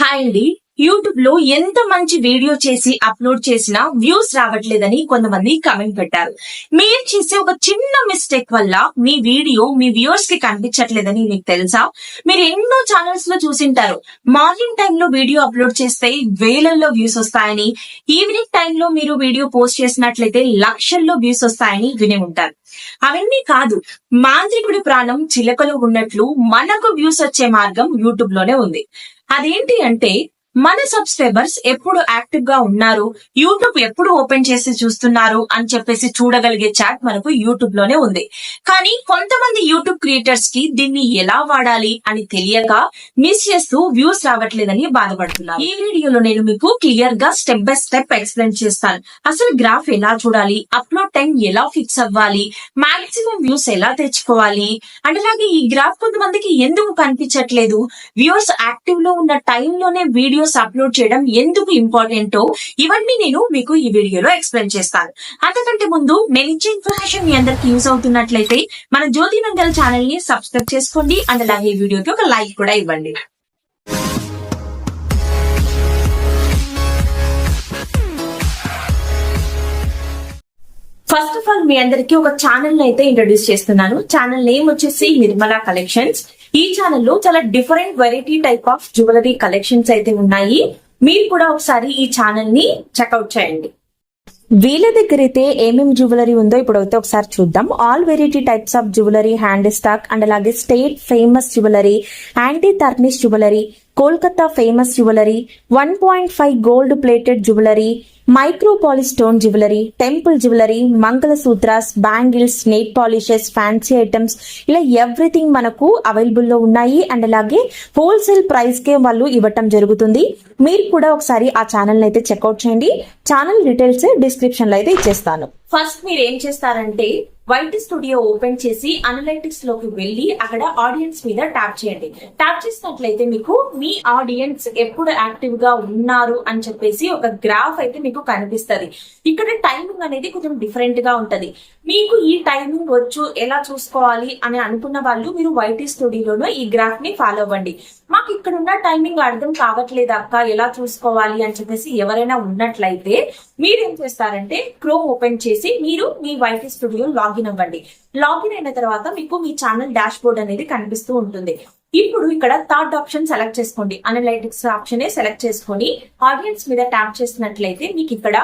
Hi అండి. యూట్యూబ్లో ఎంత మంచి వీడియో చేసి అప్లోడ్ చేసినా వ్యూస్ రావట్లేదని కొంతమంది కమెంట్ పెట్టారు. మీరు చేసే ఒక చిన్న మిస్టేక్ వల్ల మీ వీడియో మీ వ్యూవర్స్కి కనిపించట్లేదని మీకు తెలుసా? మీరు ఎన్నో ఛానల్స్లో చూసింటారు. మార్నింగ్ టైంలో వీడియో అప్లోడ్ చేస్తే వేలల్లో వ్యూస్ వస్తాయని ఈవినింగ్ టైంలో మీరు వీడియో పోస్ట్ చేసినట్లయితే లక్షల్లో వ్యూస్ వస్తాయని విని ఉంటారు. అవన్నీ కాదు మాంత్రికుడి ప్రాణం చిలకలో ఉన్నట్లు మనకు వ్యూస్ వచ్చే మార్గం యూట్యూబ్లోనే ఉంది. అదేంటి అంటే మన సబ్స్క్రైబర్స్ ఎప్పుడు యాక్టివ్గా ఉన్నారు? యూట్యూబ్ ఎప్పుడు ఓపెన్ చేసి చూస్తున్నారు అని చెప్పేసి చూడగలిగే చాట్ మనకు యూట్యూబ్లోనే ఉంది. కానీ కొంతమంది యూట్యూబ్ క్రియేటర్స్కి దీన్ని ఎలా వాడాలి అని తెలియక మిస్ చేస్తూ వ్యూస్ రావట్లేదని బాధపడుతున్నారు. ఈ వీడియోలో నేను మీకు క్లియర్గా స్టెప్ బై స్టెప్ ఎక్స్ప్లెయిన్ చేస్తాను. అసలు గ్రాఫ్ ఎలా చూడాలి? అప్లోడ్ టైం ఎలా ఫిక్స్ అవ్వాలి? మాక్సిమం వ్యూస్ ఎలా తెచ్చుకోవాలి? అండ్ అలాగే ఈ గ్రాఫ్ కొంతమందికి ఎందుకు కనిపించట్లేదు? వ్యూస్ యాక్టివ్లో ఉన్న టైంలోనే వీడియో వీడియోస్ అప్లోడ్ చేయడం ఎందుకు ఇంపార్టెంటో ఇవన్నీ నేను మీకు ఈ వీడియోలో ఎక్స్ప్లెయిన్ చేస్తాను. అంతకంటే ముందు నేను ఇచ్చే ఇన్ఫర్మేషన్ మీ అందరికి యూస్ అవుతున్నట్లయితే మన జ్యోతి మంగళ ఛానల్ని సబ్స్క్రైబ్ చేసుకోండి. అండ్ అలాగే వీడియోకి ఒక లైక్ కూడా ఇవ్వండి. ఫస్ట్ ఆఫ్ ఆల్ మీ అందరికి ఒక ఛానల్ అయితే ఇంట్రొడ్యూస్ చేస్తున్నాను. ఛానల్ నేమ్ వచ్చేసి నిర్మలా కలెక్షన్స్ ఈ ఛానల్లో చాలా different variety type of jewellery collections అయితే ఉన్నాయి. మీరు కూడా ఒకసారి ఈ ఛానల్ని చెక్అవుట్ చేయండి. వీళ్ళ దగ్గర అయితే ఏమేమి జ్యువెలరీ ఉందో ఇప్పుడు అయితే ఒకసారి చూద్దాం. All variety types of jewellery hand stock and అలాగే state famous jewellery anti tarnish jewellery Kolkata famous jewellery one point five gold plated jewellery micro polish stone stone jewellery temple jewellery mangalsutras bangles nail polishes fancy items ఇలా everything మనకు అవైలబుల్లో ఉన్నాయి. And అలాగే wholesale ప్రైస్కే వాళ్ళు ఇవ్వటం జరుగుతుంది. మీరు కూడా ఒకసారి ఆ ఛానల్ అయితే చెక్అవుట్ చేయండి. ఛానల్ డీటెయిల్స్ డిస్క్రిప్షన్లో అయితే ఇచ్చేస్తాను. ఫస్ట్ మీరు ఏం చేస్తారంటే వైట్ స్టూడియో ఓపెన్ చేసి అనలైటిక్స్లోకి వెళ్ళి అక్కడ ఆడియన్స్ మీద ట్యాప్ చేయండి. ట్యాప్ చేసినట్లయితే మీకు మీ ఆడియన్స్ ఎప్పుడు యాక్టివ్గా ఉన్నారు అని చెప్పేసి ఒక గ్రాఫ్ అయితే మీకు కనిపిస్తుంది. ఇక్కడ టైమింగ్ అనేది కొంచెం డిఫరెంట్గా ఉంటది. మీకు ఈ టైమింగ్ వచ్చు ఎలా చూసుకోవాలి అని అనుకున్న వాళ్ళు మీరు వైటీ స్టూడియోలో ఈ గ్రాఫ్ని ఫాలో అవ్వండి. మాకు ఇక్కడ ఉన్న టైమింగ్ అర్థం కావట్లేదు అక్క ఎలా చూసుకోవాలి అని చెప్పేసి ఎవరైనా ఉన్నట్లయితే మీరు ఏం చేస్తారంటే క్రోమ్ ఓపెన్ చేసి మీరు మీ వైటీ స్టూడియో లాగిన్ అవ్వండి. లాగిన్ అయిన తర్వాత మీకు మీ ఛానల్ డాష్ బోర్డ్ అనేది కనిపిస్తూ ఉంటుంది. ఇప్పుడు ఇక్కడ థర్డ్ ఆప్షన్ సెలెక్ట్ చేసుకోండి. అనలైటిక్స్ ఆప్షన్ సెలెక్ట్ చేసుకొని ఆడియన్స్ మీద ట్యాప్ చేసినట్లయితే మీకు ఇక్కడ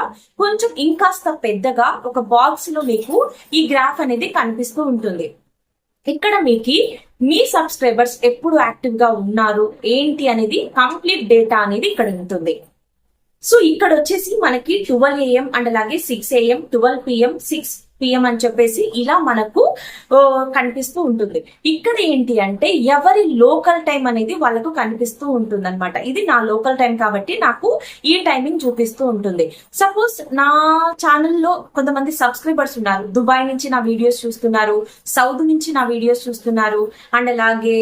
కొంచెం ఇంకాస్త పెద్దగా ఒక బాక్స్లో మీకు ఈ గ్రాఫ్ అనేది కనిపిస్తూ ఉంటుంది. ఇక్కడ మీకు మీ సబ్స్క్రైబర్స్ ఎప్పుడు యాక్టివ్గా ఉన్నారు? ఏంటి అనేది కంప్లీట్ డేటా అనేది ఇక్కడ ఉంటుంది. సో ఇక్కడ వచ్చేసి మనకి ట్వెల్వ్ ఏఎం అండ్ అలాగే six AM twelve PM six PM అని చెప్పేసి ఇలా మనకు కనిపిస్తూ ఉంటుంది. ఇక్కడ ఏంటి అంటే ఎవరి లోకల్ టైం అనేది వాళ్ళకు కనిపిస్తూ ఉంటుంది అనమాట ఇది నా లోకల్ టైం కాబట్టి నాకు ఈ టైమింగ్ చూపిస్తూ ఉంటుంది. సపోజ్ నా ఛానల్లో కొంతమంది సబ్స్క్రైబర్స్ ఉన్నారు. దుబాయ్ నుంచి నా వీడియోస్ చూస్తున్నారు. సౌత్ నుంచి నా వీడియోస్ చూస్తున్నారు. అండ్ అలాగే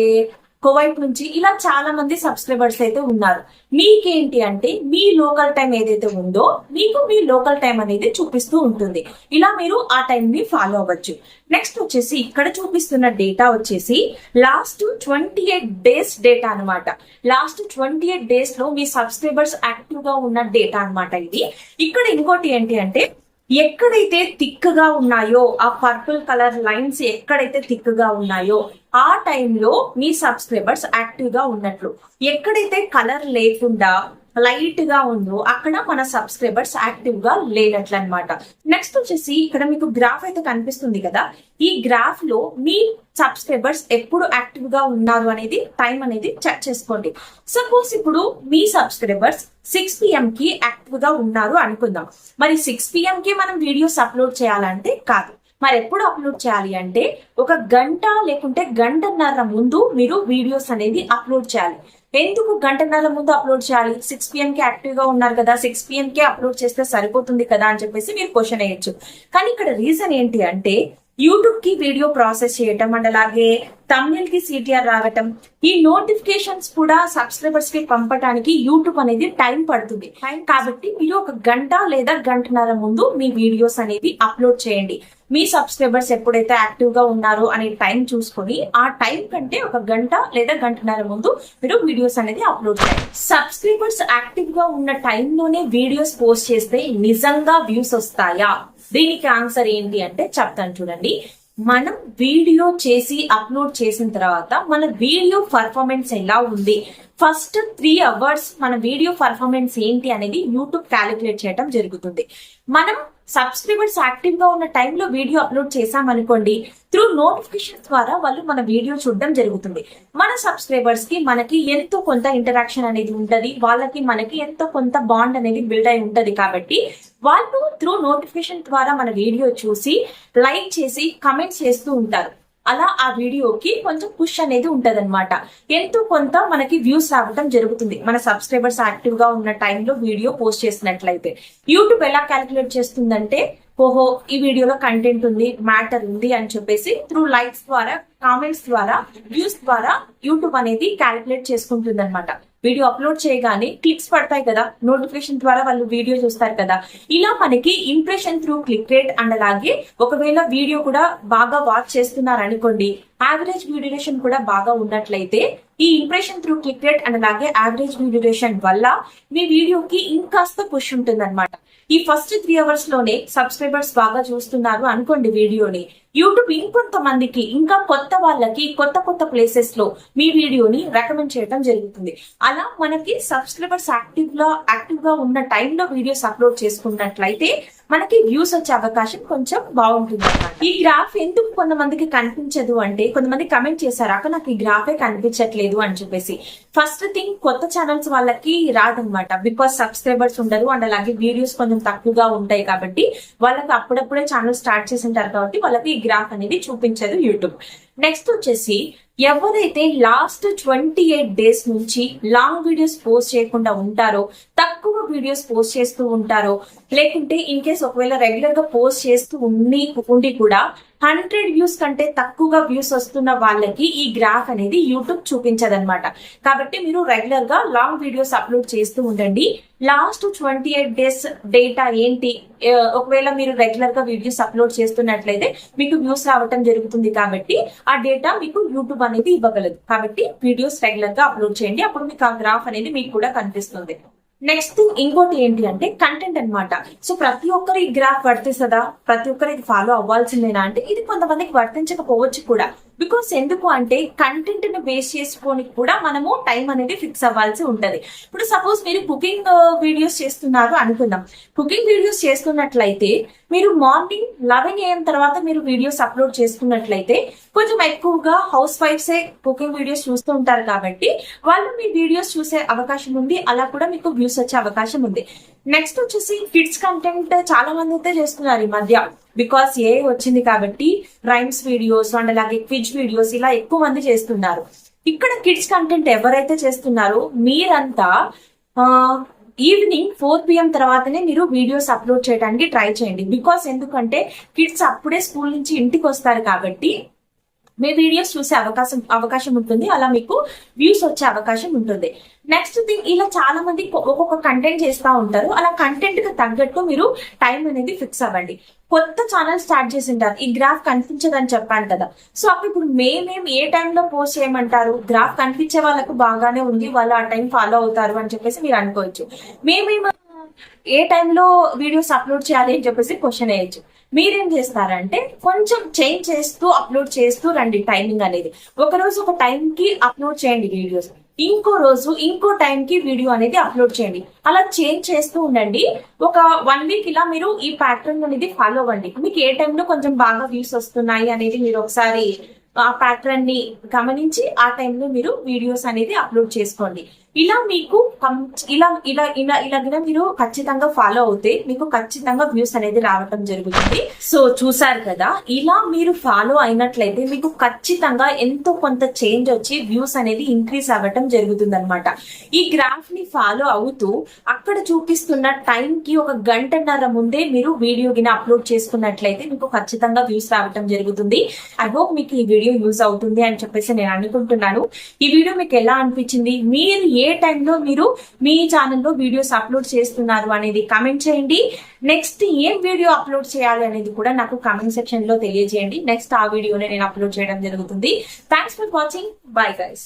కువైట్ నుంచి ఇలా చాలా మంది సబ్స్క్రైబర్స్ అయితే ఉన్నారు. మీకేంటి అంటే మీ లోకల్ టైం ఏదైతే ఉందో మీకు మీ లోకల్ టైం అనేది చూపిస్తూ ఉంటుంది. ఇలా మీరు ఆ టైం ని ఫాలో అవ్వచ్చు. నెక్స్ట్ వచ్చేసి ఇక్కడ చూపిస్తున్న డేటా వచ్చేసి last twenty eight days data అనమాట లాస్ట్ ట్వంటీ ఎయిట్ డేస్లో మీ సబ్స్క్రైబర్స్ యాక్టివ్గా ఉన్న డేటా అనమాట ఇది. ఇక్కడ ఇంకోటి ఏంటి అంటే ఎక్కడైతే థిక్గా ఉన్నాయో ఆ పర్పుల్ కలర్ లైన్స్ ఎక్కడైతే థిక్గా ఉన్నాయో ఆ టైంలో మీ సబ్స్క్రైబర్స్ యాక్టివ్గా ఉన్నట్లు. ఎక్కడైతే కలర్ లేకుండా లైట్గా ఉందో అక్కడ మన సబ్స్క్రైబర్స్ యాక్టివ్గా లేనట్లు అనమాట నెక్స్ట్ వచ్చేసి ఇక్కడ మీకు గ్రాఫ్ అయితే కనిపిస్తుంది కదా. ఈ గ్రాఫ్లో మీ సబ్స్క్రైబర్స్ ఎప్పుడు యాక్టివ్గా ఉన్నారు అనేది టైం అనేది చెక్ చేసుకోండి. సపోజ్ ఇప్పుడు మీ సబ్స్క్రైబర్స్ సిక్స్ పిఎం కి యాక్టివ్గా ఉన్నారు అనుకుందాం. మరి సిక్స్ పిఎం కి మనం వీడియోస్ అప్లోడ్ చేయాలంటే కాదు. మరి ఎప్పుడు అప్లోడ్ చేయాలి అంటే ఒక గంట లేకుంటే గంటన్నర ముందు మీరు వీడియోస్ అనేది అప్లోడ్ చేయాలి. ఎందుకు గంటన్నర ముందు అప్లోడ్ చేయాలి? సిక్స్ పిఎం కి యాక్టివ్గా ఉన్నారు కదా సిక్స్ పిఎం కి అప్లోడ్ చేస్తే సరిపోతుంది కదా అని చెప్పేసి మీరు క్వశ్చన్ వేయచ్చు. కానీ ఇక్కడ రీజన్ ఏంటి అంటే యూట్యూబ్కి వీడియో ప్రాసెస్ చేయటం అండ్ అలాగే తమిళ్కి సిటిఆర్ రావటం ఈ నోటిఫికేషన్స్ కూడా సబ్స్క్రైబర్స్కి పంపడానికి యూట్యూబ్ అనేది టైం పడుతుంది. టైం కాబట్టి మీరు ఒక గంట లేదా గంటన్నర ముందు మీ వీడియోస్ అనేది అప్లోడ్ చేయండి. మీ సబ్స్క్రైబర్స్ ఎప్పుడైతే యాక్టివ్గా ఉన్నారో అనే టైం చూసుకొని ఆ టైం కంటే ఒక గంట లేదా గంటన్నర ముందు మీరు వీడియోస్ అనేది అప్లోడ్ చేయాలి. సబ్స్క్రైబర్స్ యాక్టివ్గా ఉన్న టైంలోనే వీడియోస్ పోస్ట్ చేస్తే నిజంగా వ్యూస్ వస్తాయా? దీనికి ఆన్సర్ ఏంటి అంటే చెప్తాను చూడండి. మనం వీడియో చేసి అప్లోడ్ చేసిన తర్వాత మన వీడియో పర్ఫార్మెన్స్ ఎలా ఉంది? ఫస్ట్ త్రీ అవర్స్ మన వీడియో పర్ఫార్మెన్స్ ఏంటి అనేది యూట్యూబ్ క్యాలిక్యులేట్ చేయడం జరుగుతుంది. మనం సబ్స్క్రైబర్స్ యాక్టివ్గా ఉన్న టైంలో వీడియో అప్లోడ్ చేసామనుకోండి త్రూ నోటిఫికేషన్ ద్వారా వాళ్ళు మన వీడియో చూడడం జరుగుతుంది. మన సబ్స్క్రైబర్స్కి మనకి ఎంతో కొంత ఇంటరాక్షన్ అనేది ఉంటది వాళ్ళకి మనకి ఎంతో కొంత బాండ్ అనేది బిల్డ్ అయి ఉంటది కాబట్టి వాళ్ళు త్రూ నోటిఫికేషన్ ద్వారా మన వీడియో చూసి లైక్ చేసి కమెంట్స్ చేస్తూ ఉంటారు. అలా ఆ వీడియోకి కొంచెం పుష్ అనేది ఉంటది ఎంతో కొంత మనకి వ్యూస్ రావటం జరుగుతుంది. మన సబ్స్క్రైబర్స్ యాక్టివ్గా ఉన్న టైంలో వీడియో పోస్ట్ చేసినట్లయితే. యూట్యూబ్ ఎలా క్యాలిక్యులేట్ చేస్తుందంటే ఓహో ఈ వీడియోలో కంటెంట్ ఉంది మ్యాటర్ ఉంది అని చెప్పేసి త్రూ లైక్స్ ద్వారా కామెంట్స్ ద్వారా వ్యూస్ ద్వారా యూట్యూబ్ అనేది క్యాలిక్యులేట్ చేసుకుంటుంది అనమాట వీడియో అప్లోడ్ చేయగానే క్లిక్స్ పడతాయి కదా నోటిఫికేషన్ ద్వారా వాళ్ళు వీడియో చూస్తారు కదా. ఇలా మనకి impression through click rate and అలాగే ఒకవేళ వీడియో కూడా బాగా వాచ్ చేస్తున్నారు అనుకోండి యావరేజ్ వ్యూ డ్యూరేషన్ కూడా బాగా ఉన్నట్లయితే ఈ impression through click rate and అలాగే యావరేజ్ వ్యూ డ్యూరేషన్ వల్ల మీ వీడియోకి ఇంకాస్త పుష్ ఉంటుంది ఈ ఫస్ట్ త్రీ అవర్స్లోనే సబ్స్క్రైబర్స్ బాగా చూస్తున్నారు అనుకోండి వీడియోని యూట్యూబ్ ఇంకొంతమందికి ఇంకా కొత్త వాళ్ళకి కొత్త కొత్త ప్లేసెస్లో మీ వీడియోని రికమెండ్ చేయడం జరుగుతుంది. అలా మనకి సబ్స్క్రైబర్స్ యాక్టివ్గా యాక్టివ్గా ఉన్న టైంలో వీడియోస్ అప్లోడ్ చేసుకున్నట్లయితే మనకి వ్యూస్ వచ్చే అవకాశం కొంచెం బాగుంటుంది ఈ గ్రాఫ్ ఎందుకు కొంతమందికి కనిపించదు అంటే కొంతమంది కమెంట్ చేశారు అక్క నాకు ఈ గ్రాఫే కనిపించట్లేదు అని చెప్పేసి. ఫస్ట్ థింగ్ కొత్త ఛానల్స్ వాళ్ళకి రాదనమాట బికాస్ సబ్స్క్రైబర్స్ ఉండరు అండ్ అలాగే వీడియోస్ కొంచెం తక్కువగా ఉంటాయి కాబట్టి వాళ్ళకి అప్పుడప్పుడే ఛానల్ స్టార్ట్ చేసింటారు కాబట్టి వాళ్ళకి ఈ గ్రాఫ్ అనేది చూపించదు యూట్యూబ్ నెక్స్ట్ వచ్చేసి ఎవరైతే లాస్ట్ ట్వంటీ ఎయిట్ డేస్ నుంచి లాంగ్ వీడియోస్ పోస్ట్ చేయకుండా ఉంటారో తక్కువ వీడియోస్ పోస్ట్ చేస్తూ ఉంటారో లేకుంటే ఇన్ కేస్ ఒకవేళ రెగ్యులర్గా పోస్ట్ చేస్తూ ఉండి ఉండి కూడా హండ్రెడ్ వ్యూస్ కంటే తక్కువగా వ్యూస్ వస్తున్న వాళ్ళకి ఈ గ్రాఫ్ అనేది యూట్యూబ్ చూపించదనమాట కాబట్టి మీరు రెగ్యులర్గా లాంగ్ వీడియోస్ అప్లోడ్ చేస్తూ ఉండండి. Last twenty eight days data ఏంటి? ఒకవేళ మీరు రెగ్యులర్గా వీడియోస్ అప్లోడ్ చేస్తున్నట్లయితే మీకు వ్యూస్ రావటం జరుగుతుంది కాబట్టి ఆ డేటా మీకు యూట్యూబ్ అనేది ఇవ్వగలదు. కాబట్టి వీడియోస్ రెగ్యులర్గా అప్లోడ్ చేయండి. అప్పుడు మీకు ఆ గ్రాఫ్ అనేది మీకు కూడా కనిపిస్తుంది. నెక్స్ట్ ఇంకోటి ఏంటి అంటే కంటెంట్ అన్నమాట. సో ప్రతి ఒక్కరు ఈ గ్రాఫ్ వర్తిస్తుందా? ప్రతి ఒక్కరు ఇది ఫాలో అవ్వాల్సిందేనా? అంటే ఇది కొంతమందికి వర్తించకపోవచ్చు కూడా. బికాస్ ఎందుకు అంటే కంటెంట్ని బేస్ చేసుకొని కూడా మనము టైం అనేది ఫిక్స్ అవ్వాల్సి ఉంటది. ఇప్పుడు సపోజ్ మీరు కుకింగ్ వీడియోస్ uh, చేస్తున్నారు అనుకుందాం. కుకింగ్ వీడియోస్ చేస్తున్నట్లయితే మీరు మార్నింగ్ లెవెన్ ఏఎం తర్వాత మీరు వీడియోస్ అప్లోడ్ చేసుకున్నట్లయితే కొంచెం ఎక్కువగా హౌస్ వైఫ్స్ కుకింగ్ వీడియోస్ చూస్తూ ఉంటారు కాబట్టి వాళ్ళు మీ వీడియోస్ చూసే అవకాశం ఉంది. అలా కూడా మీకు వ్యూస్ వచ్చే అవకాశం ఉంది. నెక్స్ట్ వచ్చేసి కిడ్స్ కంటెంట్ చాలా మంది అయితే చేస్తున్నారు ఈ మధ్య. బికాస్ ఏ వచ్చింది కాబట్టి రైమ్స్ వీడియోస్ అండ్ అలాగే క్విజ్ వీడియోస్ ఇలా ఎక్కువ మంది చేస్తున్నారు. ఇక్కడ కిడ్స్ కంటెంట్ ఎవరైతే చేస్తున్నారో మీరంతా ఈవినింగ్ ఫోర్ పిఎం తర్వాతనే మీరు వీడియోస్ అప్లోడ్ చేయడానికి ట్రై చేయండి. బికాస్ ఎందుకంటే కిడ్స్ అప్పుడే స్కూల్ నుంచి ఇంటికి వస్తారు కాబట్టి మీ వీడియోస్ చూసే అవకాశం అవకాశం ఉంటుంది. అలా మీకు వ్యూస్ వచ్చే అవకాశం ఉంటుంది. నెక్స్ట్ థింగ్ ఇలా చాలా మంది ఒక్కొక్క కంటెంట్ చేస్తూ ఉంటారు. అలా కంటెంట్కి తగ్గట్టు మీరు టైం అనేది ఫిక్స్ అవ్వండి. కొత్త ఛానల్ స్టార్ట్ చేసి ఉంటారు ఈ గ్రాఫ్ కనిపించదని చెప్పాను కదా. సో అప్పుడు ఇప్పుడు మేమేం ఏ టైంలో పోస్ట్ చేయమంటారు? గ్రాఫ్ కనిపించే వాళ్ళకు బాగానే ఉంది. వాళ్ళు ఆ టైం ఫాలో అవుతారు అని చెప్పేసి మీరు అనుకోవచ్చు. మేమేమో ఏ టైంలో వీడియోస్ అప్లోడ్ చేయాలి అని చెప్పేసి క్వశ్చన్ వేయచ్చు. మీరేం చేస్తారంటే కొంచెం చేంజ్ చేస్తూ అప్లోడ్ చేస్తూ రండి టైమింగ్ అనేది. ఒక రోజు ఒక టైంకి అప్లోడ్ చేయండి వీడియోస్ ఇంకో రోజు ఇంకో టైం కి వీడియో అనేది అప్లోడ్ చేయండి. అలా చేంజ్ చేస్తూ ఉండండి. ఒక వన్ వీక్ ఇలా మీరు ఈ ప్యాటర్న్ అనేది ఫాలో అవ్వండి. మీకు ఏ టైంలో కొంచెం బాగా వ్యూస్ వస్తున్నాయి అనేది మీరు ఒకసారి ఆ ప్యాటర్న్ని గమనించి ఆ టైంలో మీరు వీడియోస్ అనేది అప్లోడ్ చేసుకోండి. ఇలా మీకు ఇలా ఇలా ఇలా ఇలా మీరు ఖచ్చితంగా ఫాలో అవుతే మీకు ఖచ్చితంగా వ్యూస్ అనేది రావటం జరుగుతుంది. సో చూసారు కదా ఇలా మీరు ఫాలో అయినట్లయితే మీకు ఖచ్చితంగా ఎంతో కొంత చేంజ్ వచ్చి వ్యూస్ అనేది ఇంక్రీస్ అవ్వటం జరుగుతుంది అనమాట ఈ గ్రాఫ్ని ఫాలో అవుతూ అక్కడ చూపిస్తున్న టైం కి ఒక గంటన్నర ముందే మీరు వీడియో గిన అప్లోడ్ చేసుకున్నట్లయితే మీకు ఖచ్చితంగా వ్యూస్ రావటం జరుగుతుంది. ఐ హోప్ మీకు ఈ వీడియో యూజ్ అవుతుంది అని చెప్పేసి నేను అనుకుంటున్నాను. ఈ వీడియో మీకు ఎలా అనిపించింది? మీరు ఏ ఏ టైంలో మీరు మీ ఛానల్లో వీడియోస్ అప్లోడ్ చేస్తున్నారు అనేది కమెంట్ చేయండి. నెక్స్ట్ ఏం వీడియో అప్లోడ్ చేయాలి అనేది కూడా నాకు కమెంట్ సెక్షన్లో తెలియజేయండి. నెక్స్ట్ ఆ వీడియోని నేను అప్లోడ్ చేయడం జరుగుతుంది. Thanks for watching bye guys